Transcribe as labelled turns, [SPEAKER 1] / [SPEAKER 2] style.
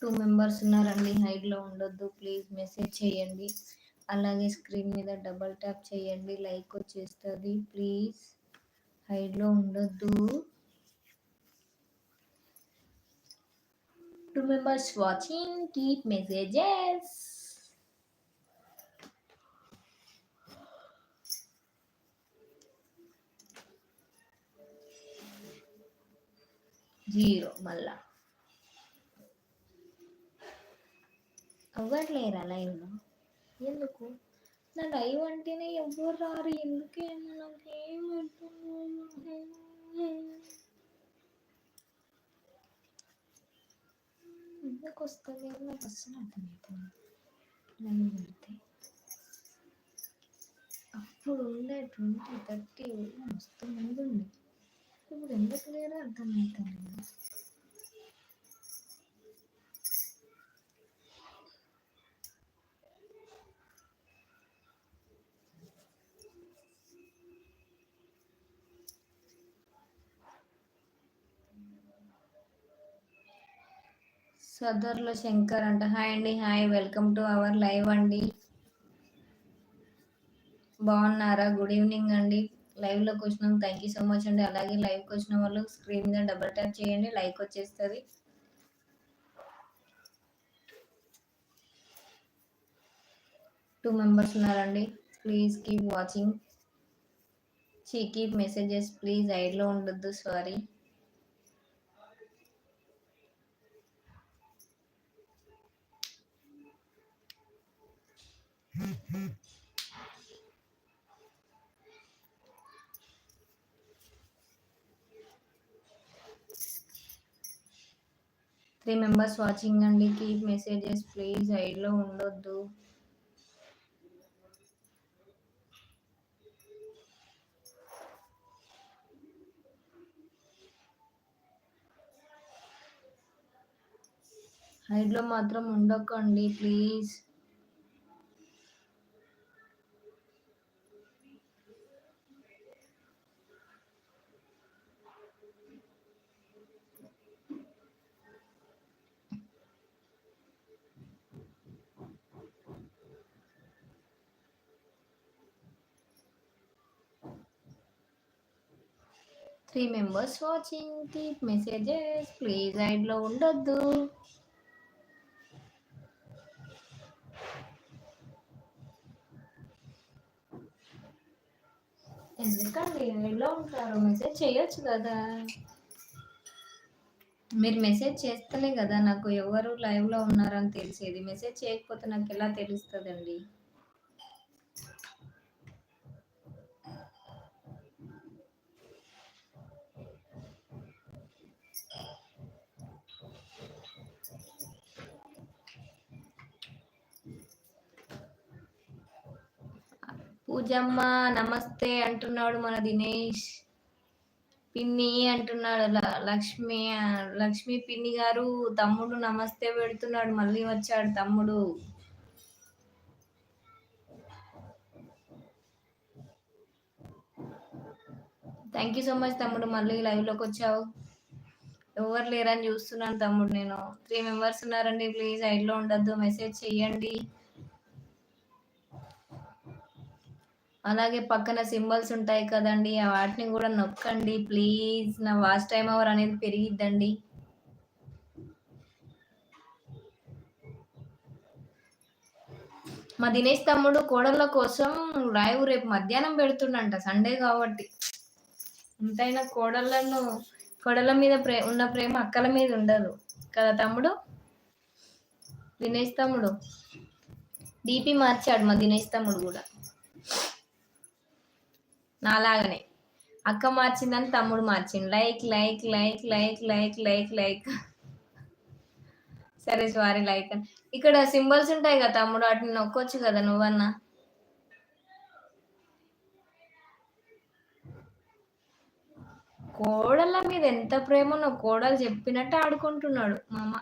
[SPEAKER 1] Two members ఉన్నారండి హైడ్లో ఉండొద్దు please message చేయండి. అలాగే స్క్రీన్ మీద డబల్ ట్యాప్ చేయండి లైక్ వచ్చేస్తుంది ప్లీజ్ హైడ్లో ఉండొద్దు. Two members watching keep messages zero మళ్ళా. అవ్వట్లేరా లైవ్లో ఎందుకు? నా లైవ్ అంటేనే ఎవరు రారు? ఎందుకేమో నాకేం ఎందుకు వస్తుంది నాకు అస్సలు అర్థమవుతుంది లైవ్ పెడితే. అప్పుడు ఉండే ట్వంటీ థర్టీ వస్తూ ఉంది ఇప్పుడు ఎందుకు లేరో అర్థమవుతుంది సదర్లో శంకర్ అంట. హాయ్ అండి hi. Welcome to our live అండి. బాగున్నారా? గుడ్ ఈవినింగ్ అండి. లైవ్లోకి వచ్చినాం. థ్యాంక్ యూ సో మచ్ అండి. అలాగే లైవ్కి వచ్చిన వాళ్ళు స్క్రీన్ మీద డబల్ ట్యాప్ చేయండి. లైక్ వచ్చేస్తుంది. టూ మెంబర్స్ ఉన్నారండి. Please keep watching. చీ కీప్ మెసేజెస్. ప్లీజ్ ఐడ్లో ఉండొద్దు. సారీ. త్రీ మెంబర్స్ వాచింగ్ అండి కీప్ మెసేజెస్ ప్లీజ్ సైడ్లో ఉండొద్దు. హైడ్లో మాత్రం ఉండకండి please three members watching keep messages please ఐడ్లో ఉండొద్దు ఎందుకండి? ఐడ్లో ఉంటారు. మెసేజ్ చేయొచ్చు కదా. మీరు మెసేజ్ చేస్తలే కదా నాకు ఎవరు లైవ్లో ఉన్నారని తెలిసేది. మెసేజ్ చేయకపోతే నాకు ఎలా తెలుస్తుందండి? పూజమ్మ నమస్తే అంటున్నాడు మన దినేష్. పిన్ని అంటున్నాడు లక్ష్మి లక్ష్మి పిన్ని గారు తమ్ముడు నమస్తే పెడుతున్నాడు మళ్ళీ వచ్చాడు తమ్ముడు. థ్యాంక్ యూ సో మచ్ తమ్ముడు మళ్ళీ లైవ్లోకి వచ్చావు. ఎవరు లేరని చూస్తున్నాను తమ్ముడు నేను. త్రీ మెంబర్స్ ఉన్నారండి ప్లీజ్ ఐడ్లో ఉండద్దు మెసేజ్ చెయ్యండి. అలాగే పక్కన సింబల్స్ ఉంటాయి కదండి వాటిని కూడా నొక్కండి ప్లీజ్. నా వాచ్ టైం అవర్ అనేది పెరిగిద్దండి. మా దినేష్ తమ్ముడు కోడళ్ళ కోసం రాయు రేపు మధ్యాహ్నం పెడుతుండంట సండే కాబట్టి. ఎంతైనా కోడళ్ళను కోడళ్ళ మీద ప్రే ఉన్న ప్రేమ అక్కల మీద ఉండదు. కదా తమ్ముడు? దినేష్ తమ్ముడు? డీపీ మార్చాడు మా దినేష్ తమ్ముడు కూడా. నాలాగనే. అక్క మార్చిందని తమ్ముడు మార్చింది like like like like like like like. సరే సారీ లైక్ ఇక్కడ సింబల్స్ ఉంటాయి కదా తమ్ముడు వాటిని నొక్కొచ్చు కదా నువ్వన్నా? కోడళ్ళ మీద ఎంత ప్రేమ కోడలు చెప్పినట్టు ఆడుకుంటున్నాడు మా అమ్మ